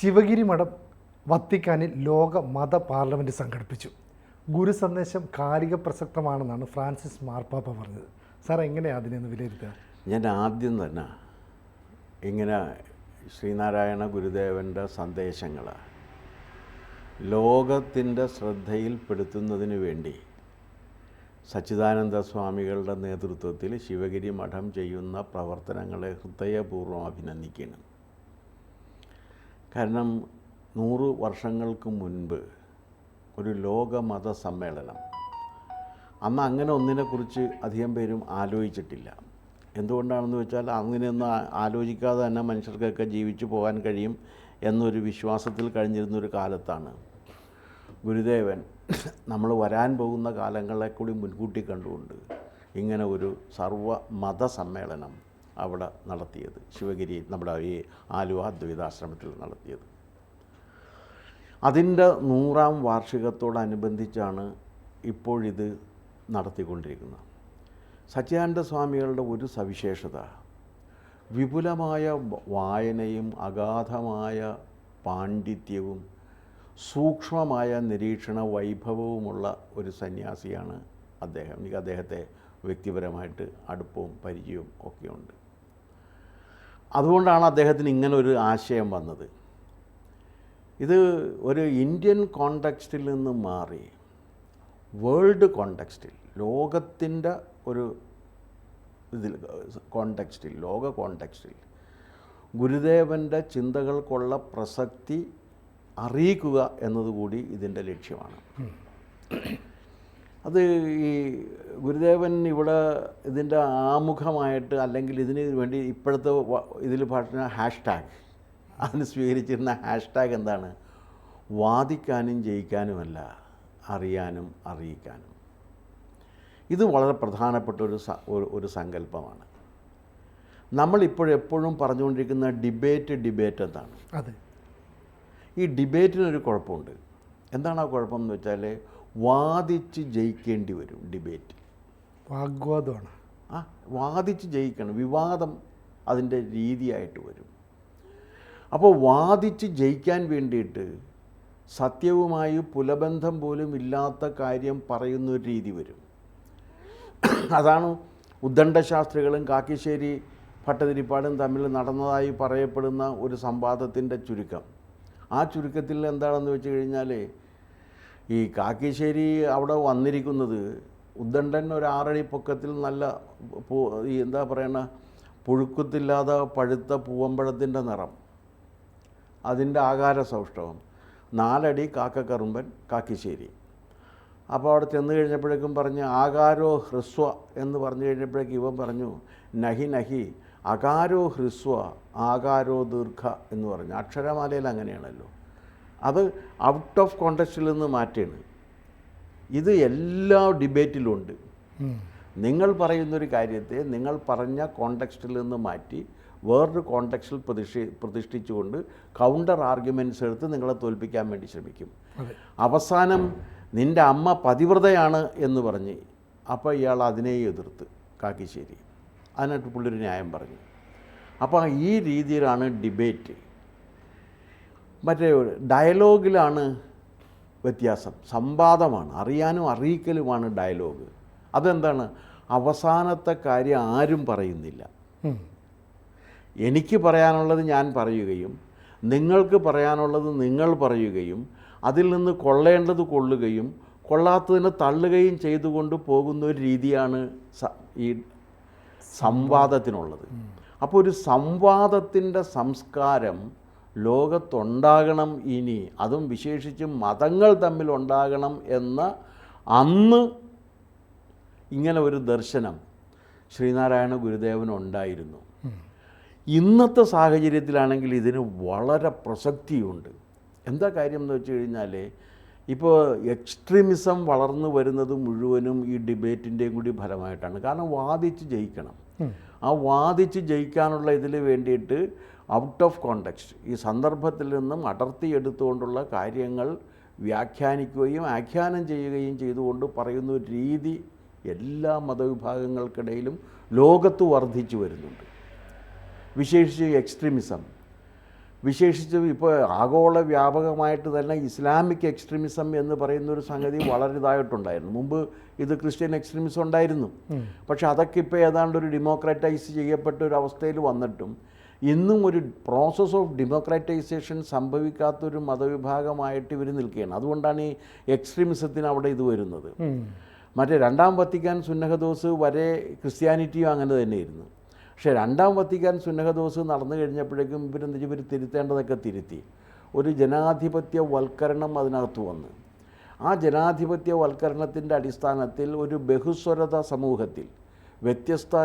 ശിവഗിരി മഠം വത്തിക്കാനിൽ ലോക മത പാർലമെന്റ് സംഘടിപ്പിച്ചു. ഗുരു സന്ദേശം കാലിക പ്രസക്തമാണെന്നാണ് ഫ്രാൻസിസ് മാർപ്പാപ്പ പറഞ്ഞത്. സാർ എങ്ങനെയാണ് അതിനെ ഒന്ന് വിലയിരുത്തുക? ഞാൻ ആദ്യം തന്നെ ഇങ്ങനെ ശ്രീനാരായണ ഗുരുദേവന്റെ സന്ദേശങ്ങൾ ലോകത്തിന്റെ ശ്രദ്ധയിൽപ്പെടുത്തുന്നതിന് വേണ്ടി സച്ചിദാനന്ദ സ്വാമികളുടെ നേതൃത്വത്തിൽ ശിവഗിരി മഠം ചെയ്യുന്ന പ്രവർത്തനങ്ങളെ ഹൃദയപൂർവം അഭിനന്ദിക്കുകയാണ്. കാരണം നൂറ് വർഷങ്ങൾക്ക് മുൻപ് ഒരു ലോകമത സമ്മേളനം അന്ന് അങ്ങനെ ഒന്നിനെക്കുറിച്ച് അധികം പേരും ആലോചിച്ചിട്ടില്ല. എന്തുകൊണ്ടാണെന്ന് വെച്ചാൽ അങ്ങനെയൊന്നും ആലോചിക്കാതെ തന്നെ മനുഷ്യർക്കൊക്കെ ജീവിച്ചു പോകാൻ കഴിയും എന്നൊരു വിശ്വാസത്തിൽ കഴിഞ്ഞിരുന്നൊരു കാലത്താണ്. ഗുരുദേവൻ നമ്മൾ വരാൻ പോകുന്ന കാലങ്ങളെ കൂടി മുൻകൂട്ടി കണ്ടുകൊണ്ട് ഇങ്ങനെ ഒരു സർവ മത സമ്മേളനം അവിടെ നടത്തിയത്. ശിവഗിരി നമ്മുടെ ഈ ആലുവ അദ്വൈതാശ്രമത്തിൽ നടത്തിയത്. അതിന്റെ നൂറാം വാർഷികത്തോടനുബന്ധിച്ചാണ് ഇപ്പോഴിത് നടത്തിക്കൊണ്ടിരിക്കുന്നത്. സച്ചിദാനന്ദ സ്വാമികളുടെ ഒരു സവിശേഷത വിപുലമായ വായനയും അഗാധമായ പാണ്ഡിത്യവും സൂക്ഷ്മമായ നിരീക്ഷണ വൈഭവവുമുള്ള ഒരു സന്യാസിയാണ് അദ്ദേഹം. എനിക്ക് അദ്ദേഹത്തെ വ്യക്തിപരമായിട്ട് അടുപ്പവും പരിചയവും ഒക്കെയുണ്ട്. അതുകൊണ്ടാണ് അദ്ദേഹത്തിന് ഇങ്ങനെ ഒരു ആശയം വന്നത്. ഇത് ഒരു ഇന്ത്യൻ കോണ്ടക്സ്റ്റിൽ നിന്ന് മാറി വേൾഡ് കോണ്ടക്സ്റ്റിൽ ലോകത്തിന്റെ ഒരു ഇതിൽ കോണ്ടക്സ്റ്റിൽ ലോക കോണ്ടക്സ്റ്റിൽ ഗുരുദേവന്റെ ചിന്തകൾക്കുള്ള പ്രസക്തി അറിയിക്കുക എന്നതുകൂടി ഇതിന്റെ ലക്ഷ്യമാണ്. അത് ഈ ഗുരുദേവൻ ഇവിടെ ഇതിന്റെ ആമുഖമായിട്ട് അല്ലെങ്കിൽ ഇതിന് വേണ്ടി ഇപ്പോഴത്തെ ഇതിൽ പറഞ്ഞ ഹാഷ്ടാഗ് അതിന് സ്വീകരിച്ചിരുന്ന ഹാഷ്ടാഗ് എന്താണ്? വാദിക്കാനും ജയിക്കാനുമല്ല അറിയാനും അറിയിക്കാനും. ഇത് വളരെ പ്രധാനപ്പെട്ട ഒരു ഒരു- ഒരു സങ്കല്പമാണ്. നമ്മളിപ്പോഴെപ്പോഴും പറഞ്ഞുകൊണ്ടിരിക്കുന്ന ഡിബേറ്റ് ഡിബേറ്റ് എന്താണ്? അതെ. ഈ ഡിബേറ്റിനൊരു കുഴപ്പമുണ്ട്. എന്താണ് ആ കുഴപ്പം എന്ന് വെച്ചാൽ വാദിച്ച് ജയിക്കേണ്ടി വരും ഡിബേറ്റ്. വാഗ്വാദമാണ്. ആ വാദിച്ച് ജയിക്കണം വിവാദം അതിന്റെ രീതിയായിട്ട് വരും. അപ്പോൾ വാദിച്ച് ജയിക്കാൻ വേണ്ടിയിട്ട് സത്യവുമായി പുലബന്ധം പോലും ഇല്ലാത്ത കാര്യം പറയുന്ന ഒരു രീതി വരും. അതാണ് ഉദ്ദണ്ഡശാസ്ത്രികളും കാക്കിശ്ശേരി ഭട്ടതിരിപ്പാടും തമ്മിൽ നടന്നതായി പറയപ്പെടുന്ന ഒരു സംവാദത്തിന്റെ ചുരുക്കം. ആ ചുരുക്കത്തിൽ എന്താണെന്ന് വെച്ച് കഴിഞ്ഞാൽ ഈ കാക്കിശ്ശേരി അവിടെ വന്നിരിക്കുന്നത് ഉദ്ദണ്ഡൻ ഒരു ആറടി പൊക്കത്തിൽ നല്ല പൂ ഈ എന്താ പറയണ പുഴുക്കത്തില്ലാതെ പഴുത്ത പൂവമ്പഴത്തിന്റെ നിറം. അതിന്റെ ആകാര സൗഷ്ഠവം നാലടി കാക്കക്കറുമ്പൻ കാക്കിശ്ശേരി. അപ്പോൾ അവിടെ ചെന്ന് കഴിഞ്ഞപ്പോഴേക്കും പറഞ്ഞ് ആകാരോ ഹ്രസ്വ എന്ന് പറഞ്ഞു കഴിഞ്ഞപ്പോഴേക്കും ഇവൻ പറഞ്ഞു നഹി നഹി അകാരോ ഹ്രസ്വ ആകാരോ ദീർഘ എന്ന് പറഞ്ഞു. അക്ഷരമാലയിൽ അങ്ങനെയാണല്ലോ. അത് ഔട്ട് ഓഫ് കോണ്ടക്സ്റ്റിൽ നിന്ന് മാറ്റുകയാണ് ഇത് എല്ലാ ഡിബേറ്റിലും ഉണ്ട്. ഉം. നിങ്ങൾ പറയുന്നൊരു കാര്യത്തെ നിങ്ങൾ പറഞ്ഞ കോണ്ടക്സ്റ്റിൽ നിന്ന് മാറ്റി വേറൊരു കോണ്ടക്സ്റ്റിൽ പ്രതിഷ്ഠി പ്രതിഷ്ഠിച്ചുകൊണ്ട് കൗണ്ടർ ആർഗ്യുമെന്റ്സ് എടുത്ത് നിങ്ങളെ തോൽപ്പിക്കാൻ വേണ്ടി ശ്രമിക്കും. അവസാനം നിന്റെ അമ്മ പതിവ്രതയാണ് എന്ന് പറഞ്ഞ് അപ്പോൾ ഇയാൾ അതിനെ എതിർത്ത് കാക്കിശ്ശേരി. അതിനായിട്ട് പുള്ളിയൊരു ന്യായം പറഞ്ഞു. അപ്പോൾ ഈ രീതിയിലാണ് ഡിബേറ്റ് മറ്റേ ഡയലോഗിലാണ് വ്യത്യാസം. സംവാദമാണ്. അറിയാനും അറിയിക്കലുമാണ് ഡയലോഗ്. അതെന്താണ്? അവസാനത്തെ കാര്യം ആരും പറയുന്നില്ല. എനിക്ക് പറയാനുള്ളത് ഞാൻ പറയുകയും നിങ്ങൾക്ക് പറയാനുള്ളത് നിങ്ങൾ പറയുകയും അതിൽ നിന്ന് കൊള്ളേണ്ടത് കൊള്ളുകയും കൊള്ളാത്തതിനെ തള്ളുകയും ചെയ്തുകൊണ്ട് പോകുന്ന ഒരു രീതിയാണ് ഈ സംവാദത്തിനുള്ളത്. അപ്പോൾ ഒരു സംവാദത്തിന്റെ സംസ്കാരം ലോകത്തുണ്ടാകണം ഇനി. അതും വിശേഷിച്ചും മതങ്ങൾ തമ്മിൽ ഉണ്ടാകണം എന്ന അന്ന് ഇങ്ങനെ ഒരു ദർശനം ശ്രീനാരായണ ഗുരുദേവനുണ്ടായിരുന്നു ഇന്നത്തെ സാഹചര്യത്തിലാണെങ്കിൽ ഇതിന് വളരെ പ്രസക്തിയുണ്ട്. എന്താ കാര്യം എന്ന് വെച്ച് കഴിഞ്ഞാൽ ഇപ്പോൾ എക്സ്ട്രീമിസം വളർന്നു വരുന്നത് മുഴുവനും ഈ ഡിബേറ്റിന്റെയും കൂടി ഫലമായിട്ടാണ്. കാരണം വാദിച്ച് ജയിക്കണം. ആ വാദിച്ച് ജയിക്കാനുള്ള ഇതിന് വേണ്ടിയിട്ട് ഔട്ട് ഓഫ് കോണ്ടക്സ്റ്റ്. ഈ സന്ദർഭത്തിൽ നിന്നും അടർത്തി അടർത്തിയെടുത്തുകൊണ്ടുള്ള കാര്യങ്ങൾ വ്യാഖ്യാനിക്കുകയും ആഖ്യാനം ചെയ്യുകയും ചെയ്തുകൊണ്ട് പറയുന്ന ഒരു രീതി എല്ലാ മതവിഭാഗങ്ങൾക്കിടയിലും ലോകത്ത് വർദ്ധിച്ചു വരുന്നുണ്ട്. വിശേഷിച്ച് എക്സ്ട്രീമിസം. വിശേഷിച്ച് ഇപ്പോൾ ആഗോള വ്യാപകമായിട്ട് തന്നെ ഇസ്ലാമിക് എക്സ്ട്രീമിസം എന്ന് പറയുന്ന ഒരു സംഗതി വളരെ ഇതായിട്ടുണ്ടായിരുന്നു. മുമ്പ് ഇത് ക്രിസ്ത്യൻ എക്സ്ട്രീമിസം ഉണ്ടായിരുന്നു. പക്ഷെ അതൊക്കെ ഇപ്പോൾ ഏതാണ്ട് ഒരു ഡെമോക്രാറ്റൈസ് ചെയ്യപ്പെട്ട ഒരു അവസ്ഥയിൽ വന്നിട്ടും ഇന്നും ഒരു പ്രോസസ്സ് ഓഫ് ഡെമോക്രാറ്റൈസേഷൻ സംഭവിക്കാത്തൊരു മതവിഭാഗമായിട്ട് ഇവർ നിൽക്കുകയാണ്. അതുകൊണ്ടാണ് ഈ എക്സ്ട്രീമിസത്തിന് അവിടെ ഇത് വരുന്നത്. മറ്റേ രണ്ടാം വത്തിക്കാൻ സുന്നഹദോസ് വരെ ക്രിസ്ത്യാനിറ്റിയും അങ്ങനെ തന്നെയായിരുന്നു. പക്ഷേ രണ്ടാം വത്തിക്കാൻ സുന്നഹദോസ് നടന്നു കഴിഞ്ഞപ്പോഴേക്കും ഇവരെന്ത് ഇവർ തിരുത്തേണ്ടതൊക്കെ തിരുത്തി. ഒരു ജനാധിപത്യ വൽക്കരണം അതിനകത്ത് വന്ന്. ആ ജനാധിപത്യ വൽക്കരണത്തിന്റെ അടിസ്ഥാനത്തിൽ ഒരു ബഹുസ്വരത സമൂഹത്തിൽ വ്യത്യസ്ത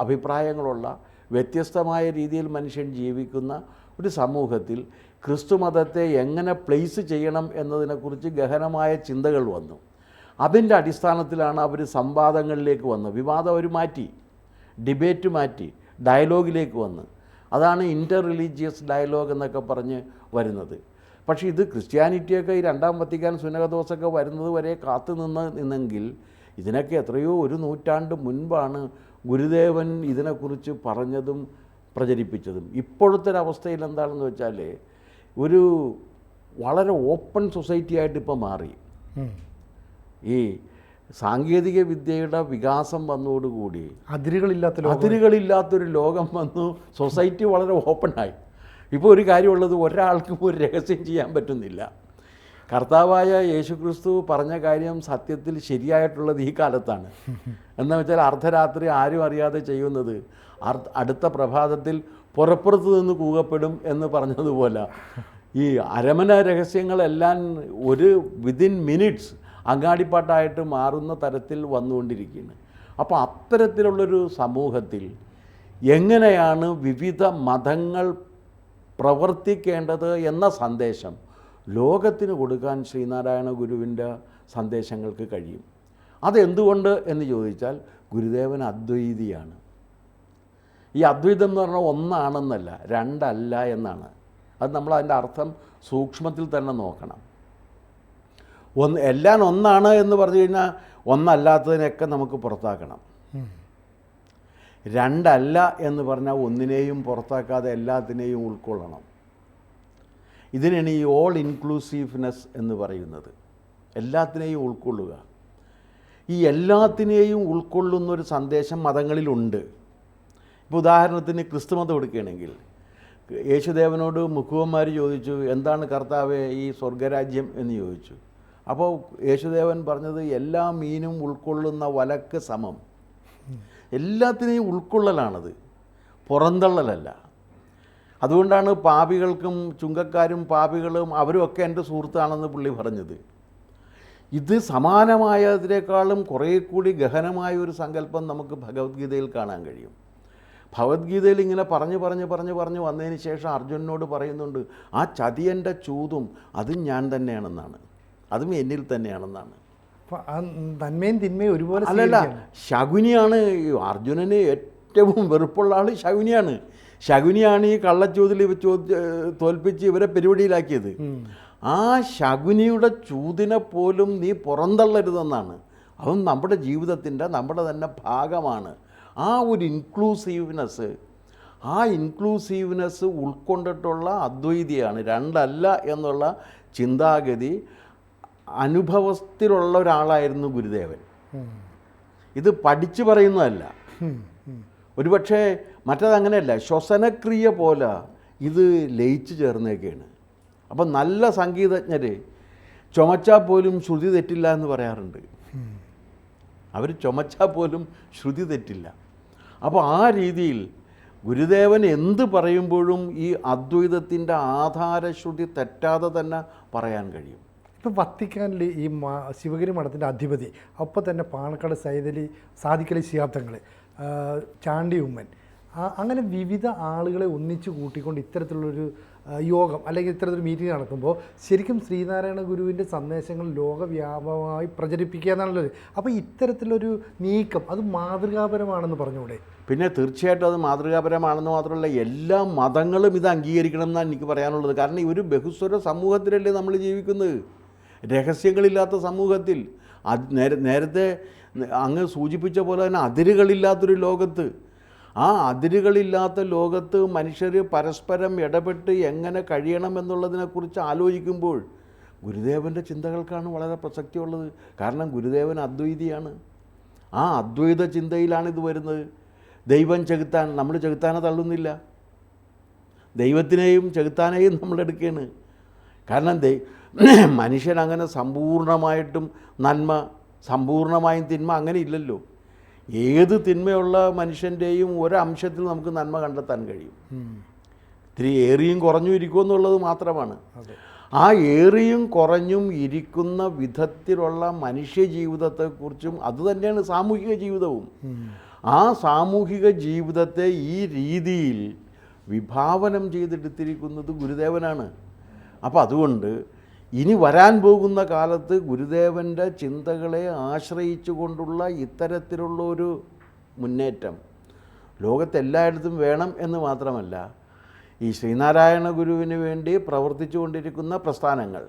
അഭിപ്രായങ്ങളുള്ള വ്യത്യസ്തമായ രീതിയിൽ മനുഷ്യൻ ജീവിക്കുന്ന ഒരു സമൂഹത്തിൽ ക്രിസ്തുമതത്തെ എങ്ങനെ പ്ലേസ് ചെയ്യണം എന്നതിനെക്കുറിച്ച് ഗഹനമായ ചിന്തകൾ വന്നു. അതിന്റെ അടിസ്ഥാനത്തിലാണ് അവർ സംവാദങ്ങളിലേക്ക് വന്നത് വിവാദം അവർ മാറ്റി ഡിബേറ്റ് മാറ്റി ഡയലോഗിലേക്ക് വന്ന്. അതാണ് ഇന്റർ റിലീജിയസ് ഡയലോഗ് എന്നൊക്കെ പറഞ്ഞ് വരുന്നത്. പക്ഷേ ഇത് ക്രിസ്ത്യാനിറ്റിയൊക്കെ ഈ രണ്ടാം വത്തിക്കാൻ സുനകദോസൊക്കെ വരുന്നത് വരെ കാത്തു നിന്ന് നിന്നെങ്കിൽ ഇതിനൊക്കെ എത്രയോ ഒരു നൂറ്റാണ്ട് മുൻപാണ് ഗുരുദേവൻ ഇതിനെക്കുറിച്ച് പറഞ്ഞതും പ്രചരിപ്പിച്ചതും. ഇപ്പോഴത്തെ ഒരവസ്ഥയിൽ അവസ്ഥയിൽ എന്താണെന്ന് വെച്ചാൽ ഒരു വളരെ ഓപ്പൺ സൊസൈറ്റി ആയിട്ട് ഇപ്പോൾ മാറി. ഈ സാങ്കേതിക വിദ്യയുടെ വികാസം വന്നതോടുകൂടി അതിരുകളില്ലാത്ത അതിരുകളില്ലാത്തൊരു ലോകം വന്നു. സൊസൈറ്റി വളരെ ഓപ്പണായി ഇപ്പോൾ ഒരു കാര്യമുള്ളത് ഒരാൾക്കും ഒരു രഹസ്യം ചെയ്യാൻ പറ്റുന്നില്ല. കർത്താവായ യേശുക്രിസ്തു പറഞ്ഞ കാര്യം സത്യത്തിൽ ശരിയായിട്ടുള്ളത് ഈ കാലത്താണ്. എന്ന് വെച്ചാൽ അർദ്ധരാത്രി ആരും അറിയാതെ ചെയ്യുന്നത് അടുത്ത പ്രഭാതത്തിൽ പുറപ്പുറത്ത് നിന്ന് കൂകപ്പെടും എന്ന് പറഞ്ഞതുപോലെ. ഈ അരമന രഹസ്യങ്ങളെല്ലാം ഒരു വിതിൻ മിനിറ്റ്സ് അങ്ങാടിപ്പാട്ടായിട്ട് മാറുന്ന തരത്തിൽ വന്നുകൊണ്ടിരിക്കുകയാണ്. അപ്പോൾ അത്തരത്തിലുള്ളൊരു സമൂഹത്തിൽ എങ്ങനെയാണ് വിവിധ മതങ്ങൾ പ്രവർത്തിക്കേണ്ടത് എന്ന സന്ദേശം ലോകത്തിന് കൊടുക്കാൻ ശ്രീനാരായണ ഗുരുവിന്റെ സന്ദേശങ്ങൾക്ക് കഴിയും. അതെന്തുകൊണ്ട് എന്ന് ചോദിച്ചാൽ ഗുരുദേവൻ അദ്വൈതിയാണ്. ഈ അദ്വൈതം എന്ന് പറഞ്ഞാൽ ഒന്നാണെന്നല്ല രണ്ടല്ല എന്നാണ്. അത് നമ്മൾ അതിന്റെ അർത്ഥം സൂക്ഷ്മത്തിൽ തന്നെ നോക്കണം. ഒന്ന് എല്ലാം ഒന്നാണ് എന്ന് പറഞ്ഞു കഴിഞ്ഞാൽ ഒന്നല്ലാത്തതിനൊക്കെ നമുക്ക് പുറത്താക്കണം. രണ്ടല്ല എന്ന് പറഞ്ഞാൽ ഒന്നിനെയും പുറത്താക്കാതെ എല്ലാത്തിനെയും ഉൾക്കൊള്ളണം. ഇതിനാണ് ഈ ഓൾ ഇൻക്ലൂസീവ്നെസ് എന്ന് പറയുന്നത്. എല്ലാത്തിനെയും ഉൾക്കൊള്ളുക. ഈ എല്ലാത്തിനെയും ഉൾക്കൊള്ളുന്നൊരു സന്ദേശം മതങ്ങളിലുണ്ട്. ഇപ്പോൾ ഉദാഹരണത്തിന് ക്രിസ്തു മതം എടുക്കുകയാണെങ്കിൽ യേശുദേവനോട് മുഖുവന്മാർ ചോദിച്ചു എന്താണ് കർത്താവെ ഈ സ്വർഗരാജ്യം? എന്ന് ചോദിച്ചു. അപ്പോൾ യേശുദേവൻ പറഞ്ഞത് എല്ലാ മീനും ഉൾക്കൊള്ളുന്ന വലക്ക് സമം. എല്ലാത്തിനെയും ഉൾക്കൊള്ളലാണത്. പുറന്തള്ളലല്ല. അതുകൊണ്ടാണ് പാപികൾക്കും ചുങ്കക്കാരും പാപികളും അവരുമൊക്കെ എന്റെ സുഹൃത്താണെന്ന് പുള്ളി പറഞ്ഞത്. ഇത് സമാനമായതിനേക്കാളും കുറേ കൂടി ഗഹനമായ ഒരു സങ്കല്പം നമുക്ക് ഭഗവത്ഗീതയിൽ കാണാൻ കഴിയും. ഭഗവത്ഗീതയിൽ ഇങ്ങനെ പറഞ്ഞു പറഞ്ഞു പറഞ്ഞു പറഞ്ഞു വന്നതിന് ശേഷം അർജുനനോട് പറയുന്നുണ്ട് ആ ചതിയന്റെ ചൂതും അതും ഞാൻ തന്നെയാണെന്നാണ്. അതും എന്നിൽ തന്നെയാണെന്നാണ്. നന്മയും തിന്മയും ഒരുപോലെ അല്ലല്ല. ശകുനിയാണ് അർജുനന് ഏറ്റവും വെറുപ്പുള്ള ആൾ ശകുനിയാണ്. ശകുനിയാണ് ഈ കള്ളച്ചൂതിൽ ഇവ തോൽപ്പിച്ച് ഇവരെ പരിപാടിയിലാക്കിയത് ആ ശകുനിയുടെ ചൂതിനെ പോലും നീ പുറന്തള്ളരുതെന്നാണ്. അതും നമ്മുടെ ജീവിതത്തിന്റെ നമ്മുടെ തന്നെ ഭാഗമാണ്. ആ ഒരു ഇൻക്ലൂസീവ്നെസ് ആ ഇൻക്ലൂസീവ്നെസ് ഉൾക്കൊണ്ടിട്ടുള്ള അദ്വൈതിയാണ്. രണ്ടല്ല എന്നുള്ള ചിന്താഗതി അനുഭവത്തിലുള്ള ഒരാളായിരുന്നു ഗുരുദേവൻ. ഇത് പഠിച്ചു പറയുന്നതല്ല. ഉം. ഉം. അങ്ങനെയല്ല ശ്വസനക്രിയ പോലെ ഇത് ലയിച്ചു ചേർന്നേക്കാണ്. അപ്പം നല്ല സംഗീതജ്ഞർ ചുമച്ചാൽ പോലും ശ്രുതി തെറ്റില്ല എന്ന് പറയാറുണ്ട്. അവർ ചുമച്ചാൽ പോലും ശ്രുതി തെറ്റില്ല. അപ്പോൾ ആ രീതിയിൽ ഗുരുദേവൻ എന്ത് പറയുമ്പോഴും ഈ അദ്വൈതത്തിന്റെ ആധാരശ്രുതി തെറ്റാതെ തന്നെ പറയാൻ കഴിയും. ഇപ്പം വത്തിക്കാനിൽ ഈ ശിവഗിരി മഠത്തിന്റെ അധിപതി ഒപ്പം തന്നെ പാണക്കാട് സൈതലി സാധിക്കലി ശിഹാബ്ദങ്ങൾ ചാണ്ടി ഉമ്മൻ അങ്ങനെ വിവിധ ആളുകളെ ഒന്നിച്ചു കൂട്ടിക്കൊണ്ട് ഇത്തരത്തിലുള്ളൊരു യോഗം അല്ലെങ്കിൽ ഇത്തരത്തിലൊരു മീറ്റിംഗ് നടക്കുമ്പോൾ ശരിക്കും ശ്രീനാരായണ ഗുരുവിന്റെ സന്ദേശങ്ങൾ ലോകവ്യാപകമായി പ്രചരിപ്പിക്കുക എന്നുള്ളത് അപ്പോൾ ഇത്തരത്തിലൊരു നീക്കം അത് മാതൃകാപരമാണെന്ന് പറഞ്ഞുകൂടെ പിന്നെ തീർച്ചയായിട്ടും അത് മാതൃകാപരമാണെന്ന് മാത്രമല്ല എല്ലാ മതങ്ങളും ഇത് അംഗീകരിക്കണം എന്നാണ് എനിക്ക് പറയാനുള്ളത്. കാരണം ഈ ഒരു ബഹുസ്വര സമൂഹത്തിലല്ലേ നമ്മൾ ജീവിക്കുന്നത്. രഹസ്യങ്ങളില്ലാത്ത സമൂഹത്തിൽ. അത് നേരത്തെ അങ്ങ് സൂചിപ്പിച്ച പോലെ തന്നെ അതിരുകളില്ലാത്തൊരു ലോകത്ത്. ആ അതിരുകളില്ലാത്ത ലോകത്ത് മനുഷ്യർ പരസ്പരം ഇടപെട്ട് എങ്ങനെ കഴിയണം എന്നുള്ളതിനെക്കുറിച്ച് ആലോചിക്കുമ്പോൾ ഗുരുദേവന്റെ ചിന്തകൾക്കാണ് വളരെ പ്രസക്തിയുള്ളത്. കാരണം ഗുരുദേവൻ അദ്വൈതിയാണ്. ആ അദ്വൈത ചിന്തയിലാണ് ഇത് വരുന്നത്. ദൈവം ചെകുത്താൻ നമ്മൾ ചെകുത്താനെ തള്ളുന്നില്ല. ദൈവത്തിനെയും ചെകുത്താനെയും നമ്മൾ എടുക്കുകയാണ്. കാരണം ദൈ മനുഷ്യൻ അങ്ങനെ സമ്പൂർണമായിട്ടും നന്മ സമ്പൂർണമായും തിന്മ അങ്ങനെ ഇല്ലല്ലോ. ഏത് തിന്മയുള്ള മനുഷ്യന്റെയും ഒരംശത്തിൽ നമുക്ക് നന്മ കണ്ടെത്താൻ കഴിയും. ഇത്തിരി ഏറിയും കുറഞ്ഞും ഇരിക്കും എന്നുള്ളത് മാത്രമാണ്. ആ ഏറിയും കുറഞ്ഞും ഇരിക്കുന്ന വിധത്തിലുള്ള മനുഷ്യ ജീവിതത്തെക്കുറിച്ചും അതുതന്നെയാണ് സാമൂഹിക ജീവിതവും. ആ സാമൂഹിക ജീവിതത്തെ ഈ രീതിയിൽ വിഭാവനം ചെയ്തെടുത്തിരിക്കുന്നത് ഗുരുദേവനാണ്. അപ്പോൾ അതുകൊണ്ട് ഇനി വരാൻ പോകുന്ന കാലത്ത് ഗുരുദേവന്റെ ചിന്തകളെ ആശ്രയിച്ചു കൊണ്ടുള്ള ഇത്തരത്തിലുള്ള ഒരു മുന്നേറ്റം ലോകത്തെല്ലായിടത്തും വേണം എന്ന് മാത്രമല്ല ഈ ശ്രീനാരായണ ഗുരുവിന് വേണ്ടി പ്രവർത്തിച്ചു കൊണ്ടിരിക്കുന്ന പ്രസ്ഥാനങ്ങൾ.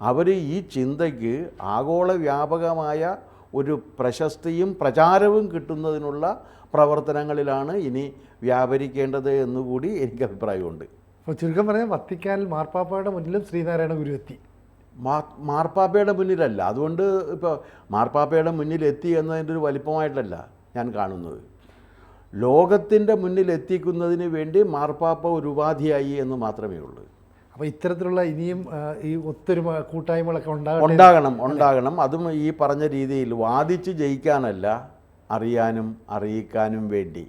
അവർ ഈ ചിന്തയ്ക്ക് ആഗോള വ്യാപകമായ ഒരു പ്രശസ്തിയും പ്രചാരവും കിട്ടുന്നതിനുള്ള പ്രവർത്തനങ്ങളിലാണ് ഇനി വ്യാപരിക്കേണ്ടത് എന്നുകൂടി എനിക്ക് അഭിപ്രായമുണ്ട്. അപ്പോൾ ചുരുക്കം പറഞ്ഞാൽ വത്തിക്കാനിൽ മാർപ്പാപ്പയുടെ മുന്നിലും ശ്രീനാരായണ ഗുരു എത്തി. മാർപ്പാപ്പയുടെ മുന്നിലല്ല. അതുകൊണ്ട് ഇപ്പോൾ മാർപ്പാപ്പയുടെ മുന്നിൽ എത്തി എന്നതിന്റെ ഒരു വലിപ്പമായിട്ടല്ല ഞാൻ കാണുന്നത്. ലോകത്തിന്റെ മുന്നിൽ എത്തിക്കുന്നതിന് വേണ്ടി മാർപ്പാപ്പ ഒരു ഉപാധിയായി എന്ന് മാത്രമേ ഉള്ളൂ. അപ്പോൾ ഇത്തരത്തിലുള്ള ഇനിയും ഈ ഒത്തൊരുമ കൂട്ടായ്മകളൊക്കെ ഉണ്ടാകണം ഉണ്ടാകണം ഉണ്ടാകണം. അതും ഈ പറഞ്ഞ രീതിയിൽ വാദിച്ച് ജയിക്കാനല്ല അറിയാനും അറിയിക്കാനും വേണ്ടി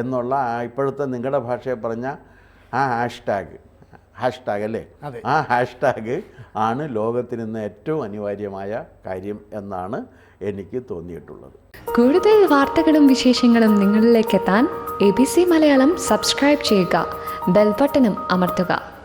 എന്നുള്ള ഇപ്പോഴത്തെ നിങ്ങളുടെ ഭാഷയെ പറഞ്ഞ ആ ഹാഷ്ടാഗ്. ഹാഷ്ടാഗ് അല്ലേ? ആ ഹാഷ്ടാഗ് ആണ് ലോകത്തിന് ഇന്ന് ഏറ്റവും അനിവാര്യമായ കാര്യം എന്നാണ് എനിക്ക് തോന്നിയിട്ടുള്ളത്. കൂടുതൽ വാർത്തകളും വിശേഷങ്ങളും നിങ്ങളിലേക്ക് എത്താൻ A B C Malayalam subscribe ചെയ്യുക. ബെൽബട്ടനും അമർത്തുക.